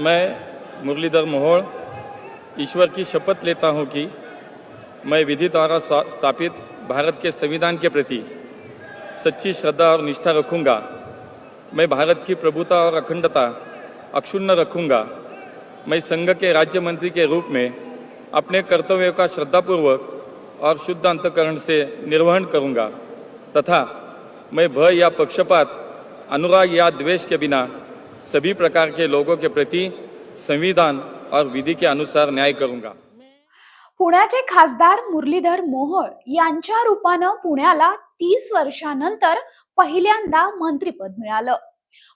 मैं मुरलीधर मोहोळ ईश्वर की शपथ लेता हूँ कि मैं विधि द्वारा स्थापित भारत के संविधान के प्रति सच्ची श्रद्धा और निष्ठा रखूँगा। मैं भारत की प्रभुता और अखंडता अक्षुण्ण रखूँगा। मैं संघ के राज्य मंत्री के रूप में अपने कर्तव्यों का श्रद्धापूर्वक और शुद्ध अंतकरण से निर्वहन करूँगा। तथा मैं भय या पक्षपात, अनुराग या द्वेष के बिना सभी प्रकार के लोगों के प्रति संविधान और विधि के अनुसार न्याय करूंगा। पुण्याचे खासदार मुरलीधर मोहोळ यांच्या रूपानं पुण्याला तीस वर्षानंतर पहिल्यांदा मंत्रीपद मिळालं.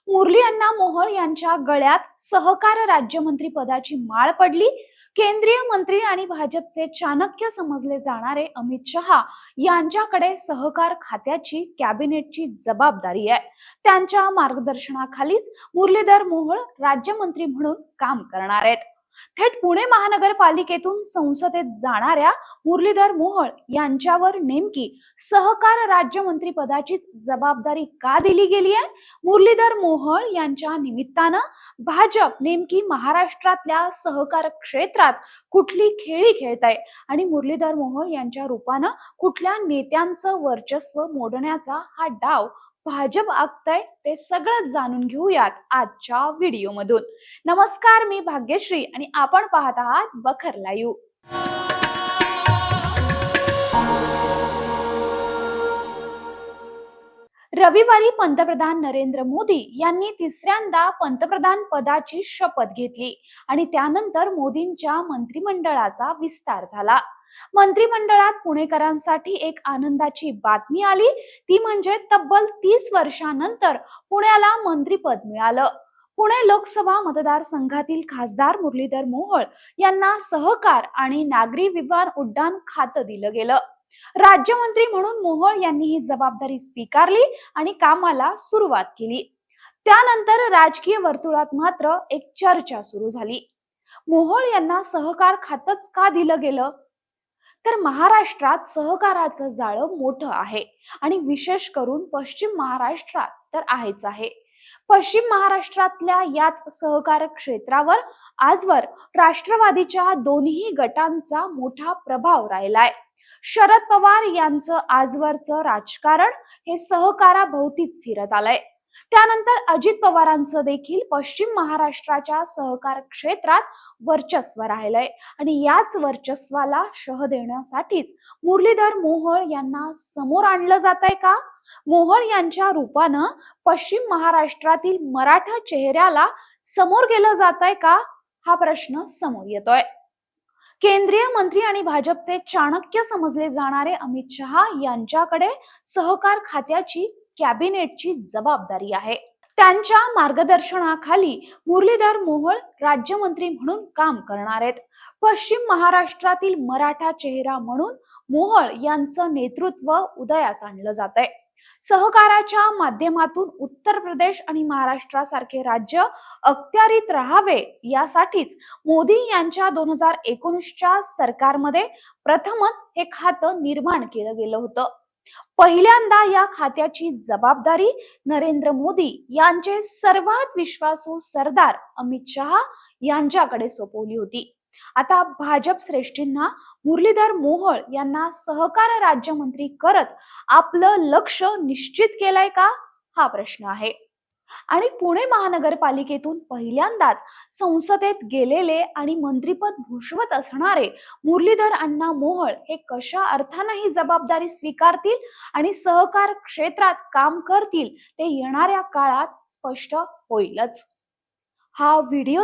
मुरली अण्णा मोहोळ यांच्या गळ्यात सहकार राज्यमंत्री पदाची माळ पडली. केंद्रीय मंत्री आणि भाजपचे चाणक्य समजले जाणारे अमित शहा यांच्याकडे सहकार खात्याची कॅबिनेटची जबाबदारी आहे. त्यांच्या मार्गदर्शनाखालीच मुरलीधर मोहोळ राज्यमंत्री म्हणून काम करणार आहेत. थेट पुणे महानगरपालिकेतून संसदेत जाणाऱ्या मुरलीधर मोहोळ यांच्यावर नेमकी सहकार राज्यमंत्री पदाचीच जबाबदारी का दिली गेली आहे? मुरलीधर मोहोळ यांच्या निमित्तानं भाजप नेमकी महाराष्ट्रातल्या सहकार क्षेत्रात कुठली खेळी खेळत आहे? आणि मुरलीधर मोहोळ यांच्या रूपानं कुठल्या नेत्यांचं वर्चस्व मोडण्याचा हा डाव भाजप आखतय ते सगळं जाणून घेऊयात आजच्या व्हिडिओमधून. नमस्कार मी भाग्यश्री आणि आपण पाहत आहात बखर लाईव्ह. रविवारी पंतप्रधान नरेंद्र मोदी यांनी तिसऱ्यांदा पंतप्रधान पदाची शपथ घेतली आणि त्यानंतर मोदींच्या मंत्रिमंडळाचा विस्तार झाला. मंत्रिमंडळात पुणेकरांसाठी एक आनंदाची बातमी आली. ती म्हणजे तब्बल तीस वर्षानंतर पुण्याला मंत्रिपद मिळालं. पुणे लोकसभा मतदारसंघातील खासदार मुरलीधर मोहोळ यांना सहकार आणि नागरी विमान उड्डाण खातं दिलं गेलं. राज्यमंत्री म्हणून मोहोळ यांनी ही जबाबदारी स्वीकारली आणि कामाला सुरुवात केली. त्यानंतर राजकीय वर्तुळात मात्र एक चर्चा सुरू झाली. मोहोळ यांना सहकार खातच का दिलं गेलं? तर महाराष्ट्रात सहकाराचं जाळं मोठं आहे आणि विशेष करून पश्चिम महाराष्ट्रात तर आहेच आहे. पश्चिम महाराष्ट्रातल्या याच सहकार क्षेत्रावर आजवर राष्ट्रवादीच्या दोन्ही गटांचा मोठा प्रभाव राहिलाय. शरद पवार यांचं आजवरचं राजकारण हे सहकाराभोवतीच फिरत आलंय. त्यानंतर अजित पवारांचं देखील पश्चिम महाराष्ट्राच्या सहकार क्षेत्रात वर्चस्व राहिलंय. आणि याच वर्चस्वाला शह देण्यासाठीच मुरलीधर मोहोळ यांना समोर आणलं जात आहे का? मोहोळ यांच्या रूपानं पश्चिम महाराष्ट्रातील मराठा चेहऱ्याला समोर गेलं जात आहे का? हा प्रश्न समोर येतोय. केंद्रीय मंत्री आणि भाजपचे चाणक्य समजले जाणारे अमित शहा यांच्याकडे सहकार खात्याची कॅबिनेटची जबाबदारी आहे. त्यांच्या मार्गदर्शनाखाली मुरलीधर मोहोळ राज्यमंत्री म्हणून काम करणार आहेत. पश्चिम महाराष्ट्रातील मराठा चेहरा म्हणून मोहोळ यांचं नेतृत्व उदयास आणलं जात आहे सहकाराच्या माध्यमातून उत्तर प्रदेश आणि महाराष्ट्रासारखे राज्य अखत्यारीत राहावे यासाठीच मोदी यांच्या दोन हजार एकोणीसच्या सरकारमध्ये प्रथमच हे खातं निर्माण केलं गेलं होतं. पहिल्यांदा या खात्याची जबाबदारी नरेंद्र मोदी यांचे सर्वात विश्वासू सरदार अमित शहा यांच्याकडे सोपवली होती. आता भाजप श्रेष्ठींना मुरलीधर मोहोळ यांना सहकार राज्यमंत्री करत आपलं लक्ष निश्चित केलंय का? हा प्रश्न आहे. आणि पुणे महानगरपालिकेतून पहिल्यांदाच संसदेत गेलेले आणि मंत्रीपद भूषवत असणारे मुरलीधर अण्णा मोहळ हे कशा अर्थानं ही जबाबदारी स्वीकारतील आणि सहकार क्षेत्रात काम करतील ते येणाऱ्या काळात स्पष्ट होईलच. हा व्हिडिओ